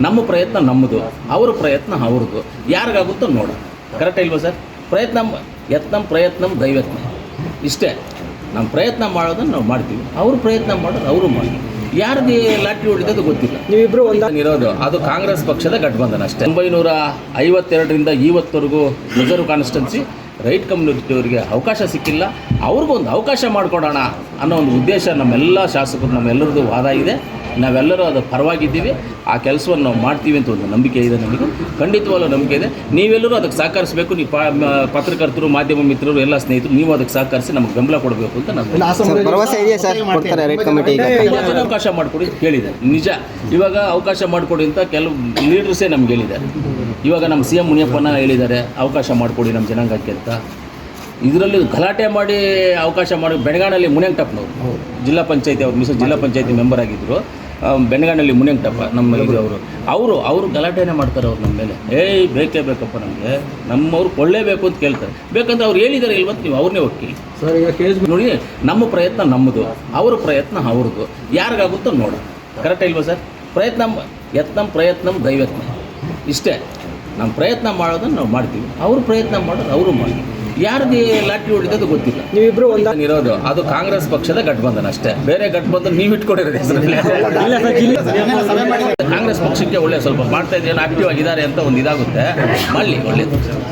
ನಮ್ಮ ಪ್ರಯತ್ನ ನಮ್ಮದು ಅವ್ರ ಪ್ರಯತ್ನ ಅವ್ರದ್ದು. ಯಾರಿಗಾಗುತ್ತೋ ನೋಡ ಕರೆಕ್ಟ್ ಇಲ್ವಾ ಸರ್ ಪ್ರಯತ್ನ ಯತ್ನ ಪ್ರಯತ್ನ ದೈವತ್ನ. ಇಷ್ಟೇ. ನಮ್ಮ ಪ್ರಯತ್ನ ಮಾಡೋದನ್ನು ನಾವು ಮಾಡ್ತೀವಿ. ಅವರು ಪ್ರಯತ್ನ ಮಾಡೋದು ಅವರು ಮಾಡ್ತೀವಿ ಯಾರ್ದು ಲಾಟ್ರಿ ಹೊಡಿದದು ಗೊತ್ತಿಲ್ಲ. ನೀವಿಬ್ಬರು ಒಂದ ಇರೋದು ಅದು ಕಾಂಗ್ರೆಸ್ ಪಕ್ಷದ ಗಠಬಂಧನ ಅಷ್ಟೇ. ಒಂಬೈನೂರ ಐವತ್ತೆರಡರಿಂದ ಇವತ್ತವರೆಗೂ ರಿಸರ್ವ್ ಕಾನ್ಸ್ಟಿಟ್ಯೂನ್ಸಿ ರೈಟ್ ಕಮ್ಯುನಿಟಿಯವರಿಗೆ ಅವಕಾಶ ಸಿಕ್ಕಿಲ್ಲ. ಅವ್ರಿಗೂ ಒಂದು ಅವಕಾಶ ಮಾಡಿಕೊಡೋಣ ಅನ್ನೋ ಒಂದು ಉದ್ದೇಶ ನಮ್ಮೆಲ್ಲ ಶಾಸಕರು ನಮ್ಮೆಲ್ಲರದ್ದು ವಾದ ಇದೆ. ನಾವೆಲ್ಲರೂ ಅದು ಪರವಾಗಿದ್ದೀವಿ. ಆ ಕೆಲಸವನ್ನು ನಾವು ಮಾಡ್ತೀವಿ ಅಂತ ಒಂದು ನಂಬಿಕೆ ಇದೆ ನಮಗೆ. ಖಂಡಿತವಾಗ್ಲೂ ನಂಬಿಕೆ ಇದೆ. ನೀವೆಲ್ಲರೂ ಅದಕ್ಕೆ ಸಹಕರಿಸಬೇಕು. ನೀವು ಪಾ- ಪತ್ರಕರ್ತರು ಮಾಧ್ಯಮ ಮಿತ್ರರು ಎಲ್ಲ ಸ್ನೇಹಿತರು ನೀವು ಅದಕ್ಕೆ ಸಹಕರಿಸಿ ನಮಗೆ ಬೆಂಬಲ ಕೊಡಬೇಕು ಅಂತ ನಾನು ಭರವಸೆ ಸರ್? ಅವಕಾಶ ಮಾಡಿಕೊಡಿ ಕೇಳಿದೆ. ಕೇಳಿದ್ದಾರೆ ನಿಜ. ಇವಾಗ ಅವಕಾಶ ಮಾಡಿಕೊಡಿ ಅಂತ ಕೆಲವು ಲೀಡರ್ಸೇ ನಮ್ಗೆ ಹೇಳಿದ್ದಾರೆ. ಇವಾಗ ನಮ್ಮ ಸಿ ಎಂ ಮುನಿಯಪ್ಪನ ಹೇಳಿದ್ದಾರೆ ಅವಕಾಶ ಮಾಡಿಕೊಡಿ ನಮ್ಮ ಜನಾಂಗಕ್ಕೆ ಅಂತ. ಇದರಲ್ಲಿ ಗಲಾಟೆ ಮಾಡಿ ಅವಕಾಶ ಮಾಡಿ ಬೆಳಗಾಣಲ್ಲಿ ಮುನಿಯಂಗಟಪ್ಪನವರು ಜಿಲ್ಲಾ ಪಂಚಾಯತಿ ಅವ್ರು ಮಿಸ್ ಜಿಲ್ಲಾ ಪಂಚಾಯತಿ ಮೆಂಬರ್ ಆಗಿದ್ದರು ಬೆಳಗಾಣಲ್ಲಿ ಮುನಿಯಂಟಪ್ಪ ನಮ್ಮ ಅವರು. ಅವರು ಅವರು ಗಲಾಟೆನೇ ಮಾಡ್ತಾರೆ ಅವ್ರು ನಮ್ಮ ಮೇಲೆ. ಏಯ್ ಬೇಕೇ ಬೇಕಪ್ಪ ನಮಗೆ. ನಮ್ಮವ್ರು ಕೊಳ್ಳೇಬೇಕು ಅಂತ ಕೇಳ್ತಾರೆ. ಬೇಕಂದ್ರೆ ಅವ್ರು ಹೇಳಿದ್ದಾರೆ ಇಲ್ವತ್ತು ನೀವು ಅವ್ರನ್ನೇ ಒಕ್ಕಿ ಸರ್ ಈಗ ಕೇಸ್ ನೋಡಿ ನಮ್ಮ ಪ್ರಯತ್ನ ನಮ್ಮದು. ಅವ್ರ ಪ್ರಯತ್ನ ಅವ್ರದ್ದು. ಯಾರಿಗಾಗುತ್ತೋ ನೋಡ. ಕರೆಕ್ಟ್ ಇಲ್ವಾ ಸರ್? ಪ್ರಯತ್ನ ಯತ್ನ ಯತ್ನಂ ಪ್ರಯತ್ನಂ ದೈವತ್ನ. ಇಷ್ಟೇ. ನಮ್ಮ ಪ್ರಯತ್ನ ಮಾಡೋದನ್ನು ನಾವು ಮಾಡ್ತೀವಿ. ಅವ್ರ ಪ್ರಯತ್ನ ಮಾಡೋದು ಅವರು ಮಾಡ್ತೀವಿ ಯಾರ್ದು ಲಾಟ್ರಿ ಹೊಡಿದದು ಗೊತ್ತಿಲ್ಲ. ನೀವಿಬ್ರು ಒಂದ ಇರೋದು. ಅದು ಕಾಂಗ್ರೆಸ್ ಪಕ್ಷದ ಗಠಬಂಧನ ಅಷ್ಟೇ. ಬೇರೆ ಗಠಬಂಧನ ನೀವು ಇಟ್ಕೊಂಡಿರೋದು ಕಾಂಗ್ರೆಸ್ ಪಕ್ಷಕ್ಕೆ ಒಳ್ಳೆ ಸ್ವಲ್ಪ ಮಾಡ್ತಾ ಇದೆಯಲ್ಲ ಆಕ್ಟಿವ್ ಆಗಿದ್ದಾರೆ ಅಂತ ಒಂದು ಇದಾಗುತ್ತೆ. ಮಾಡಲಿ ಒಳ್ಳೇದು